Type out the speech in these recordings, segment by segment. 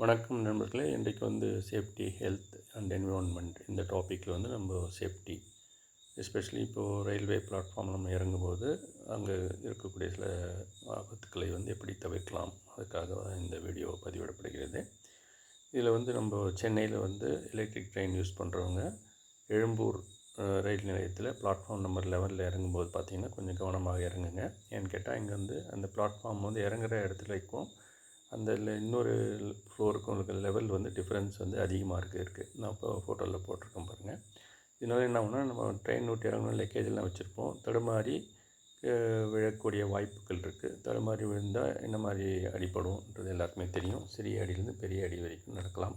வணக்கம் நண்பர்களே. இன்றைக்கு வந்து சேஃப்டி ஹெல்த் அண்ட் என்விரான்மெண்ட் இந்த டாப்பிக்கில் வந்து நம்ம சேஃப்டி எஸ்பெஷலி இப்போது ரயில்வே பிளாட்ஃபார்ம் நம்ம இறங்கும்போது அங்கே இருக்கக்கூடிய சில ஆபத்துக்களை வந்து எப்படி தவிர்க்கலாம்? அதுக்காக தான் இந்த வீடியோ பதிவிடப்படுகிறது. இதில் வந்து நம்ம சென்னையில் வந்து எலக்ட்ரிக் ட்ரெயின் யூஸ் பண்ணுறவங்க எழும்பூர் ரயில் நிலையத்தில் பிளாட்ஃபார்ம் நம்பர் லெவனில் இறங்கும்போது பார்த்தீங்கன்னா கொஞ்சம் கவனமாக இறங்குங்க. ஏன்னு கேட்டால் இங்கே வந்து அந்த பிளாட்ஃபார்ம் வந்து இறங்குற இடத்துல இடத்துலக்கும் அந்த இன்னொரு ஃப்ளோருக்கும் இருக்கிற லெவல் வந்து டிஃப்ரென்ஸ் வந்து அதிகமாக இருக்குது இருக்குது நான் இப்போ ஃபோட்டோவில் போட்டிருக்கேன் பாருங்கள் இதனால என்ன ஆகுனா நம்ம ட்ரெயின் ஓட்டி இறங்கணும் லக்கேஜ் வச்சுருப்போம். தடுமாறி விழக்கூடிய வாய்ப்புகள் இருக்குது தடுமாறி விழுந்தால் என்ன மாதிரி அடிப்படும்ன்றது எல்லாருக்குமே தெரியும். சிறிய அடியிலேருந்து பெரிய அடி வரைக்கும் நடக்கலாம்.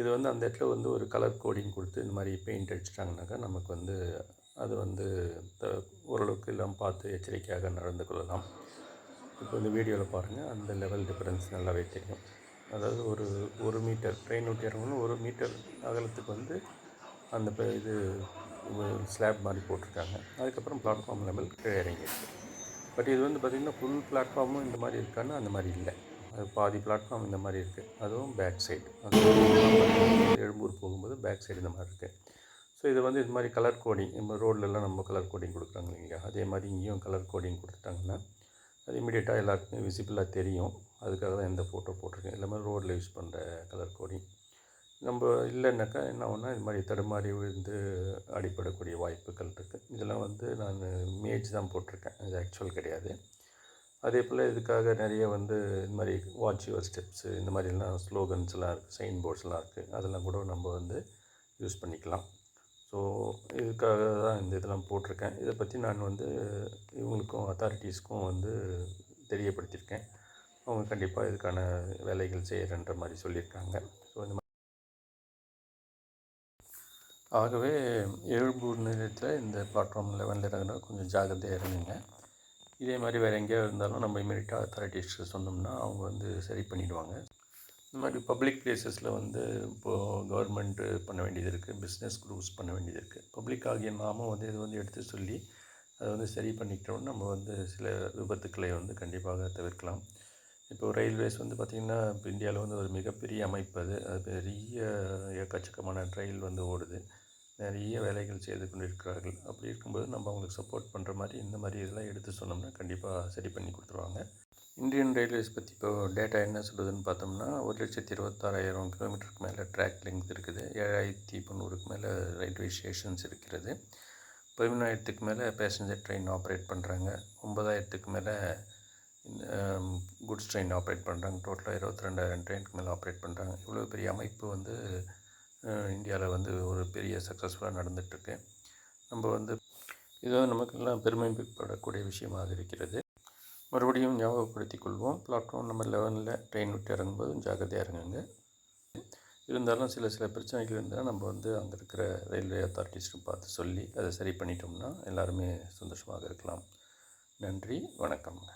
இது வந்து அந்த இடத்துல வந்து ஒரு கலர் கோடிங் கொடுத்து இந்த மாதிரி பெயிண்ட் அடிச்சிட்டாங்கனாக்கா நமக்கு வந்து அது வந்து த ஓரளவுக்கு எல்லாம் பார்த்து எச்சரிக்கையாக நடந்து கொள்ளலாம். இப்போ இந்த வீடியோவில் பாருங்கள் அந்த லெவல் டிஃப்ரென்ஸ் நல்லாவே தெரியும். அதாவது ஒரு ஒரு மீட்டர் ட்ரெயின் ஊட்டி இறங்கணும் ஒரு மீட்டர் அகலத்துக்கு வந்து அந்த இது ஸ்லாப் மாதிரி போட்டிருக்காங்க. அதுக்கப்புறம் பிளாட்ஃபார்ம் லெவல் கீழே இறங்கியிருக்கு. பட் இது வந்து பார்த்திங்கன்னா ஃபுல் பிளாட்ஃபார்மும் இந்த மாதிரி இருக்கான்னு அந்த மாதிரி இல்லை. அது பாதி பிளாட்ஃபார்ம் இந்த மாதிரி இருக்குது அதுவும் பேக் சைடு எழும்பூர் போகும்போது பேக் சைடு இந்த மாதிரி இருக்குது ஸோ இது வந்து இது மாதிரி கலர் கோடிங் நம்ம ரோட்லலாம் நம்ம கலர் கோடிங் கொடுக்குறாங்க இல்லையா அதே மாதிரி இங்கேயும் கலர் கோடிங் கொடுத்துட்டாங்கன்னா அது இமீடியட்டாக எல்லாருக்குமே விசிபிளாக தெரியும். அதுக்காக தான் இந்த ஃபோட்டோ போட்டிருக்கேன். எல்லாமே ரோட்டில் யூஸ் பண்ணுற கலர் கோடிங் நம்ம இல்லைன்னாக்கா என்ன ஒன்றா இது மாதிரி தடுமாறி விழுந்து அடிபடக்கூடிய வாய்ப்புகள் இருக்குது இதெல்லாம் வந்து நான் இமேஜ் தான் போட்டிருக்கேன். இது ஆக்சுவல் கிடையாது. அதே போல் இதுக்காக நிறைய வந்து இந்த மாதிரி வாட்ச் யுவர் ஸ்டெப்ஸு இந்த மாதிரிலாம் ஸ்லோகன்ஸ்லாம் இருக்குது சைன் போர்ட்ஸ்லாம் இருக்குது அதெல்லாம் கூட நம்ம வந்து யூஸ் பண்ணிக்கலாம். ஸோ இதுக்காக தான் இந்த இதெல்லாம் போட்டிருக்கேன். இதை பற்றி நான் வந்து இவங்களுக்கும் அத்தாரிட்டிஸ்க்கும் வந்து தெரியப்படுத்தியிருக்கேன். அவங்க கண்டிப்பாக இதுக்கான வேலைகள் செய்கிறன்ற மாதிரி சொல்லியிருக்காங்க. ஸோ இந்த மாதிரி ஆகவே எழும்பூர் நிலையத்தில் இந்த பிளாட்ஃபார்ம் லெவனில் இறங்குனா கொஞ்சம் ஜாகிரதையாக இருந்தீங்க. இதே மாதிரி வேறு எங்கேயா இருந்தாலும் நம்ம இமீடியட்டாக அத்தாரிட்டிஸ்க்கு சொன்னோம்னா அவங்க வந்து சரி பண்ணிவிடுவாங்க இந்த மாதிரி பப்ளிக் பிளேசஸில் வந்து இப்போது கவர்மெண்ட்டு பண்ண வேண்டியது இருக்குது பிஸ்னஸ் குரூப்ஸ் பண்ண வேண்டியது இருக்குது பப்ளிக் ஆகிய நாமும் வந்து இது வந்து எடுத்து சொல்லி அதை வந்து சரி பண்ணிக்கிட்டோம்னா நம்ம வந்து சில விபத்துக்களை வந்து கண்டிப்பாக தவிர்க்கலாம். இப்போ ரயில்வேஸ் வந்து பார்த்திங்கன்னா இப்போ இந்தியாவில் வந்து ஒரு மிகப்பெரிய அமைப்பு அது. அது பெரிய எக்கச்சக்கமான ரயில் வந்து ஓடுது. நிறைய வேலைகள் செய்து கொண்டிருக்கிறார்கள். அப்படி இருக்கும்போது நம்ம அவங்களுக்கு சப்போர்ட் பண்ணுற மாதிரி இந்த மாதிரி இதெல்லாம் எடுத்து சொன்னோம்னா கண்டிப்பாக சரி பண்ணி கொடுத்துருவாங்க. இந்தியன் ரயில்வேஸ் பற்றி இப்போ டேட்டா என்ன சொல்லுதுன்னு பார்த்தோம்னா ஒரு லட்சத்தி இருபத்தாறாயிரம் கிலோமீட்டருக்கு மேலே ட்ராக் லெங்க் இருக்குது. ஏழாயிரத்தி தொண்ணூறுக்கு மேலே ரயில்வே ஸ்டேஷன்ஸ் இருக்கிறது. பதிமூணாயிரத்துக்கு மேலே பேசஞ்சர் ட்ரெயின் ஆப்ரேட் பண்ணுறாங்க ஒம்பதாயிரத்துக்கு மேலே குட்ஸ் ட்ரெயின் ஆப்ரேட் பண்ணுறாங்க டோட்டலாக இருபத்தி ரெண்டாயிரம் ட்ரெயினுக்கு மேலே ஆப்ரேட் பண்ணுறாங்க இவ்வளோ பெரிய அமைப்பு வந்து இந்தியாவில் வந்து ஒரு பெரிய சக்ஸஸ்ஃபுல்லாக நடந்துகிட்ருக்கு நம்ம வந்து இது வந்து நமக்கெல்லாம் பெருமைப்படக்கூடிய விஷயமாக இருக்கிறது. மறுபடியும் ஞாபகப்படுத்திக் கொள்வோம் பிளாட்ஃபார்ம் நம்பர் லெவனில் ட்ரெயின் விட்டு இறங்கும்போது ஜாக்கிரதையாக இறங்குங்க இருந்தாலும் சில சில பிரச்சனைகள் இருந்தால் நம்ம வந்து அங்கே இருக்கிற ரயில்வே அத்தாரிட்டிஸ்ட்டு பார்த்து சொல்லி அதை சரி பண்ணிட்டோம்னா எல்லாருமே சந்தோஷமாக இருக்கலாம். நன்றி வணக்கம்ங்க.